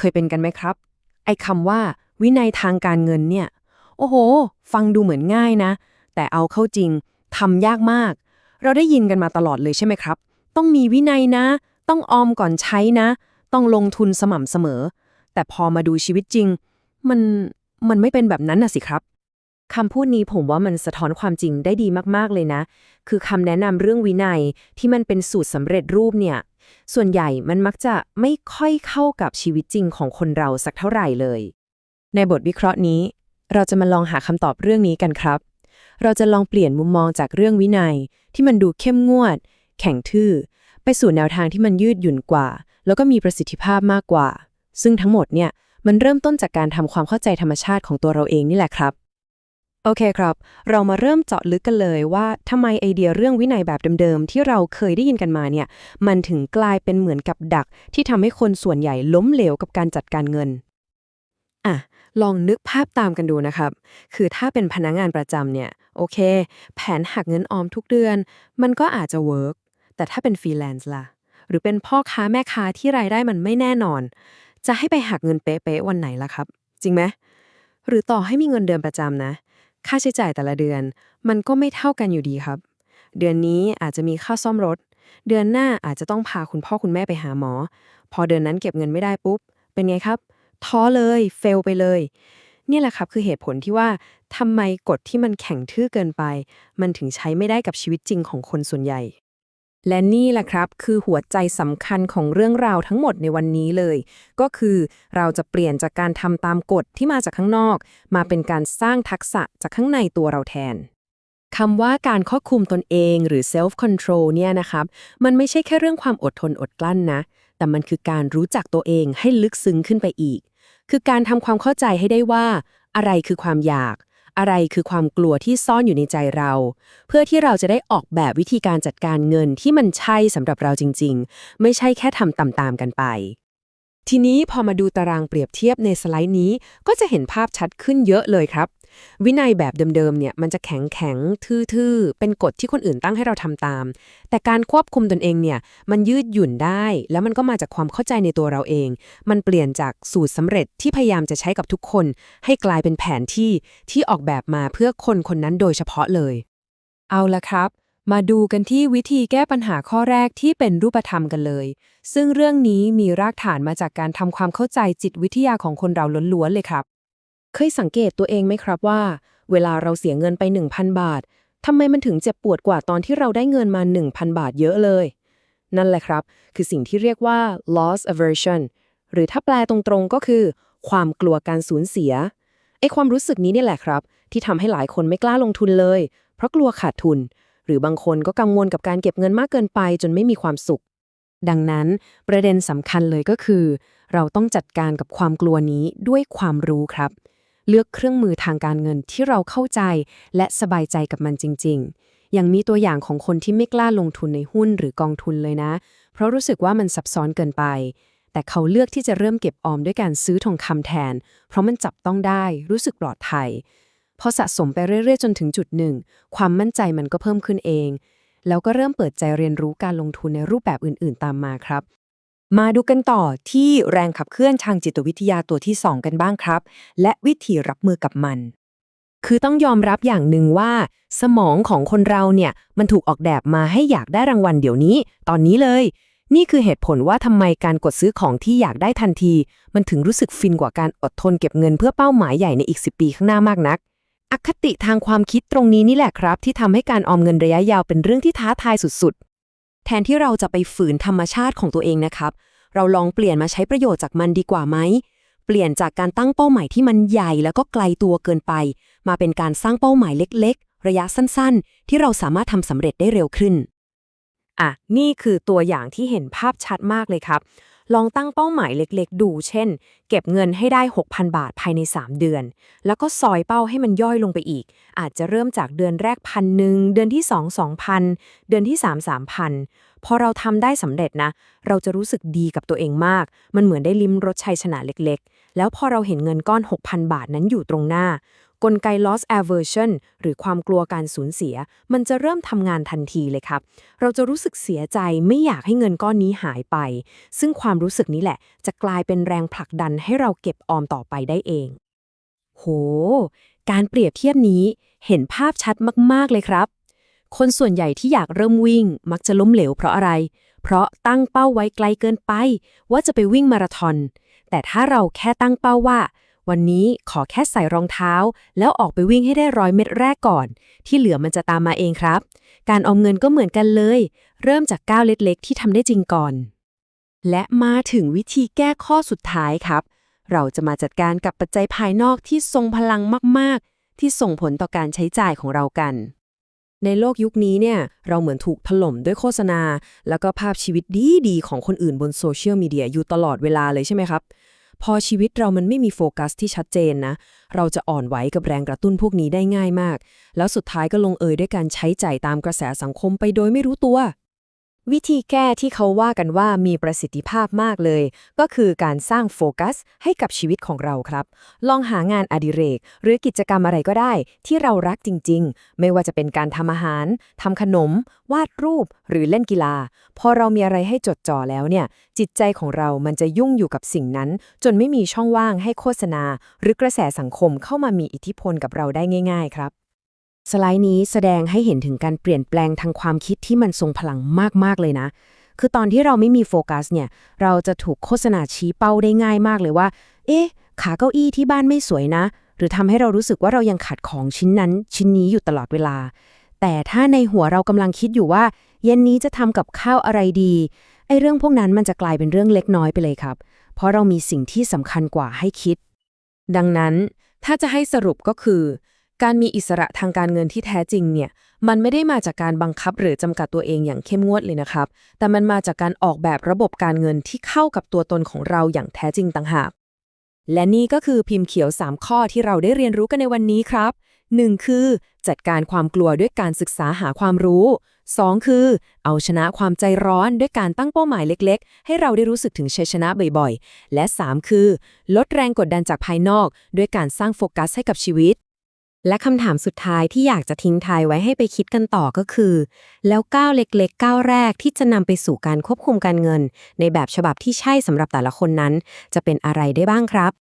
เคยเป็นกันไหมครับ ไอ้คำว่า วินัยทางการเงินเนี่ย โอ้โห ฟังดูเหมือนง่ายนะ แต่เอาเข้าจริงทำยากมาก เราได้ยินกันมาตลอดเลยใช่ไหมครับ ต้องมีวินัยนะ ต้องออมก่อนใช้นะ ต้องลงทุนสม่ำเสมอ แต่พอมาดูชีวิตจริง มันมันไม่เป็นแบบนั้นนะสิครับ คำพูดนี้ผมว่ามันสะท้อนความจริงได้ดีมากๆเลยนะ คือคำแนะนำเรื่องวินัยที่มันเป็นสูตรสำเร็จรูปเนี่ย ส่วนใหญ่มันมักจะไม่ค่อยเข้ากับชีวิตจริงของคนเราสักเท่าไหร่เลย ในบทวิเคราะห์นี้ เราจะมาลองหาคำตอบเรื่องนี้กันครับ เราจะลองเปลี่ยนมุมมองจากเรื่องวินัย ที่มันดูเข้มงวด แข็งทื่อ ไปสู่แนวทางที่มันยืดหยุ่นกว่า แล้วก็มีประสิทธิภาพมากกว่า ซึ่งทั้งหมดเนี่ยมันเริ่มต้นจากการทำความเข้าใจธรรมชาติของตัวเราเองนี่แหละครับ โอเคครับ เรามาเริ่มเจาะลึกกันเลยว่าทำไมไอเดียเรื่องวินัยแบบเดิมๆ ที่เราเคยได้ยินกันมาเนี่ย มันถึงกลายเป็นเหมือนกับดัก ที่ทำให้คนส่วนใหญ่ล้มเหลวกับการจัดการเงิน อะ ลองนึกภาพตามกันดูนะครับ คือถ้าเป็นพนักงานประจำเนี่ย โอเค แผนหักเงินออมทุกเดือน มันก็อาจจะเวิร์กแต่ถ้าเป็นฟรีแลนซ์ล่ะ หรือเป็นพ่อค้าแม่ค้าที่รายได้มันไม่แน่นอน จะให้ไปหักเงินเป๊ะๆวันไหนล่ะครับ จริงไหมหรือต่อให้มีเงินเดือนประจำนะ ค่าใช้จ่ายแต่ละเดือน มันก็ไม่เท่ากันอยู่ดีครับ เดือนนี้อาจจะมีค่าซ่อมรถ เดือนหน้าอาจจะต้องพาคุณพ่อคุณแม่ไปหาหมอ พอเดือนนั้นเก็บเงินไม่ได้ปุ๊บ เป็นไงครับ ท้อเลยเฟลไปเลยเนี่ยแหละครับคือเหตุผลที่ว่าทำไมกฎที่มันแข็งทื่อเกินไป มันถึงใช้ไม่ได้กับชีวิตจริงของคนส่วนใหญ่ และนี่แหละครับคือหัวใจสำคัญของเรื่องราวทั้งหมดในวันนี้เลย ก็คือเราจะเปลี่ยนจากการทำตามกฎที่มาจากข้างนอก มาเป็นการสร้างทักษะจากข้างในตัวเราแทนคำว่าการควบคุมตนเองหรือ self control เนี่ยนะครับ มันไม่ใช่แค่เรื่องความอดทนอดกลั้นนะ แต่มันคือการรู้จักตัวเองให้ลึกซึ้งขึ้นไปอีก คือการทำความเข้าใจให้ได้ว่า อะไรคือความอยาก อะไรคือความกลัวที่ซ่อนอยู่ในใจเรา เพื่อที่เราจะได้ออกแบบวิธีการจัดการเงินที่มันใช่สำหรับเราจริง ๆ ไม่ใช่แค่ทำตามๆกันไป ทีนี้พอมาดูตารางเปรียบเทียบในสไลด์นี้ ก็จะเห็นภาพชัดขึ้นเยอะเลยครับ วินัยแบบเดิมๆเนี่ยมันจะแข็งแข็งๆทื่อๆ เป็นกฎที่คนอื่นตั้งให้เราทำตาม แต่การควบคุมตนเองเนี่ยมันยืดหยุ่นได้ แล้วมันก็มาจากความเข้าใจในตัวเราเอง มันเปลี่ยนจากสูตรสำเร็จที่พยายามจะใช้กับทุกคน ให้กลายเป็นแผนที่ที่ออกแบบมาเพื่อคนคนนั้นโดยเฉพาะเลย เอาละครับ มาดูกันที่วิธีแก้ปัญหาข้อแรกที่เป็นรูปธรรมกันเลย ซึ่งเรื่องนี้มีรากฐานมาจากการทำความเข้าใจจิตวิทยาของคนเราล้วนๆเลยครับ เคยสังเกตตัวเองไหมครับว่า เวลาเราเสียเงินไป 1,000 บาททำไมมันถึงเจ็บปวดกว่าตอนที่เราได้เงินมา 1,000 บาทเยอะเลย นั่นแหละครับ คือสิ่งที่เรียกว่า loss aversion หรือถ้าแปลตรงๆก็คือ ความกลัวการสูญเสียไอ้ความรู้สึกนี้นี่แหละครับ ที่ทำให้หลายคนไม่กล้าลงทุนเลย เพราะกลัวขาดทุน หรือบางคนก็กังวลกับการเก็บเงินมากเกินไป จนไม่มีความสุข ดังนั้น ประเด็นสำคัญเลยก็คือ เราต้องจัดการกับความกลัวนี้ด้วยความรู้ครับ เลือกเครื่องมือทางการเงินที่เราเข้าใจ และสบายใจกับมันจริง ๆ อย่างมีตัวอย่างของคนที่ไม่กล้าลงทุนในหุ้นหรือกองทุนเลยนะ เพราะรู้สึกว่ามันซับซ้อนเกินไป แต่เขาเลือกที่จะเริ่มเก็บออมด้วยการซื้อทองคำแทน เพราะมันจับต้องได้รู้สึกปลอดภัยพอสะสมไปเรื่อยๆ จนถึงจุดหนึ่ง ความมั่นใจมันก็เพิ่มขึ้นเอง แล้วก็เริ่มเปิดใจเรียนรู้การลงทุนในรูปแบบอื่นๆ ตามมาครับ มาดูกันต่อที่แรงขับเคลื่อนทางจิตวิทยาตัวที่ 2 กันบ้างครับ และวิธีรับมือกับมัน คือต้องยอมรับอย่างหนึ่งว่า สมองของคนเราเนี่ยมันถูกออกแบบมาให้อยากได้รางวัลเดี๋ยวนี้ ตอนนี้เลย นี่คือเหตุผลว่าทำไมการกดซื้อของที่อยากได้ทันที มันถึงรู้สึกฟินกว่าการอดทนเก็บเงินเพื่อเป้าหมายใหญ่ในอีก 10 ปีข้างหน้ามากนัก อคติทางความคิดตรงนี้นี่แหละครับ ที่ทำให้การออมเงินระยะยาวเป็นเรื่องที่ท้าทายสุดๆ แทนที่เราจะไปฝืนธรรมชาติของตัวเองนะครับ เราลองเปลี่ยนมาใช้ประโยชน์จากมันดีกว่าไหม เปลี่ยนจากการตั้งเป้าหมายที่มันใหญ่แล้วก็ไกลตัวเกินไป มาเป็นการสร้างเป้าหมายเล็ก ๆ ระยะสั้นๆ ที่เราสามารถทำสำเร็จได้เร็วขึ้น อะ นี่คือตัวอย่างที่เห็นภาพชัดมากเลยครับ ลองตั้งเป้าหมายเล็กๆ ดู เช่น เก็บเงินให้ได้ 6,000 บาทภายใน 3 เดือน แล้วก็ซอยเป้าให้มันย่อยลงไปอีก อาจจะเริ่มจากเดือนแรกพันหนึ่งเดือนที่ 2 2,000 เดือนที่ 3 3,000 พอเราทำได้สำเร็จนะ เราจะรู้สึกดีกับตัวเองมาก มันเหมือนได้ลิ้มรสชัยชนะเล็กๆ แล้วพอเราเห็นเงินก้อน 6,000 บาทนั้นอยู่ตรงหน้า กลไก loss aversion หรือความกลัวการสูญเสีย มันจะเริ่มทำงานทันทีเลยครับ เราจะรู้สึกเสียใจไม่อยากให้เงินก้อนนี้หายไป ซึ่งความรู้สึกนี้แหละ จะกลายเป็นแรงผลักดันให้เราเก็บออมต่อไปได้เอง โห การเปรียบเทียบนี้เห็นภาพชัดมาก ๆ เลยครับ คนส่วนใหญ่ที่อยากเริ่มวิ่ง มักจะล้มเหลวเพราะอะไร เพราะตั้งเป้าไว้ไกลเกินไป ว่าจะไปวิ่งมาราธอน แต่ถ้าเราแค่ตั้งเป้าว่า วันนี้ขอแค่ใส่รองเท้า แล้วออกไปวิ่งให้ได้ร้อยเมตรแรกก่อน ที่เหลือมันจะตามมาเองครับ การออมเงินก็เหมือนกันเลย เริ่มจากก้าวเล็กๆ ที่ทำได้จริงก่อน และมาถึงวิธีแก้ข้อสุดท้ายครับ เราจะมาจัดการกับปัจจัยภายนอกที่ทรงพลังมากๆ ที่ส่งผลต่อการใช้จ่ายของเรากันในโลกยุคนี้เนี่ยเราเหมือนถูกถล่มด้วยโฆษณา แล้วก็ภาพชีวิตดีๆ ของคนอื่นบนโซเชียลมีเดียอยู่ตลอดเวลาเลยใช่ไหมครับ พอชีวิตเรามันไม่มีโฟกัสที่ชัดเจนนะ เราจะอ่อนไหวกับแรงกระตุ้นพวกนี้ได้ง่ายมาก แล้วสุดท้ายก็ลงเอยด้วยการใช้จ่ายตามกระแสสังคมไปโดยไม่รู้ตัว วิธีแก้ที่เขาว่ากันว่ามีประสิทธิภาพมากเลย ก็คือการสร้างโฟกัสให้กับชีวิตของเราครับ ลองหางานอดิเรก หรือกิจกรรมอะไรก็ได้ ที่เรารักจริง ๆ ไม่ว่าจะเป็นการทำอาหารทำขนม วาดรูป หรือเล่นกีฬา พอเรามีอะไรให้จดจ่อแล้วเนี่ย จิตใจของเรามันจะยุ่งอยู่กับสิ่งนั้น จนไม่มีช่องว่างให้โฆษณา หรือกระแสสังคมเข้ามามีอิทธิพลกับเราได้ง่าย ๆ ครับ สไลด์นี้แสดงให้เห็นถึงการเปลี่ยนแปลงทางความคิดที่มันทรงพลังมาก ๆ เลยนะ คือตอนที่เราไม่มีโฟกัสเนี่ย เราจะถูกโฆษณาชี้เป้าได้ง่ายมากเลยว่า เอ๊ะ ขาเก้าอี้ที่บ้านไม่สวยนะ หรือทำให้เรารู้สึกว่าเรายังขาดของชิ้นนั้นชิ้นนี้อยู่ตลอดเวลา แต่ถ้าในหัวเรากำลังคิดอยู่ว่า เย็นนี้จะทำกับข้าวอะไรดีไอ้เรื่องพวกนั้นมันจะกลายเป็นเรื่องเล็กน้อยไปเลยครับ เพราะเรามีสิ่งที่สำคัญกว่าให้คิด ดังนั้นถ้าจะให้สรุปก็คือ การมีอิสระทางการเงินที่แท้จริงเนี่ย มันไม่ได้มาจากการบังคับหรือจำกัดตัวเองอย่างเข้มงวดเลยนะครับ แต่มันมาจากการออกแบบระบบการเงินที่เข้ากับตัวตนของเราอย่างแท้จริงต่างหาก และนี่ก็คือพิมพ์เขียว 3 ข้อที่เราได้เรียนรู้กันในวันนี้ครับ 1. คือ จัดการความกลัวด้วยการศึกษาหาความรู้ 2. คือ เอาชนะความใจร้อนด้วยการตั้งเป้าหมายเล็กๆ ให้เราได้รู้สึกถึงชัยชนะบ่อยๆ และ 3. คือ ลดแรงกดดันจากภายนอก ด้วยการสร้างโฟกัสให้กับชีวิต และคำถามสุดท้ายที่อยากจะทิ้งทายไว้ให้ไปคิดกันต่อก็คือ แล้วก้าวเล็กๆก้าวแรกที่จะนำไปสู่การควบคุมการเงิน ในแบบฉบับที่ใช่สำหรับแต่ละคนนั้น จะเป็นอะไรได้บ้างครับ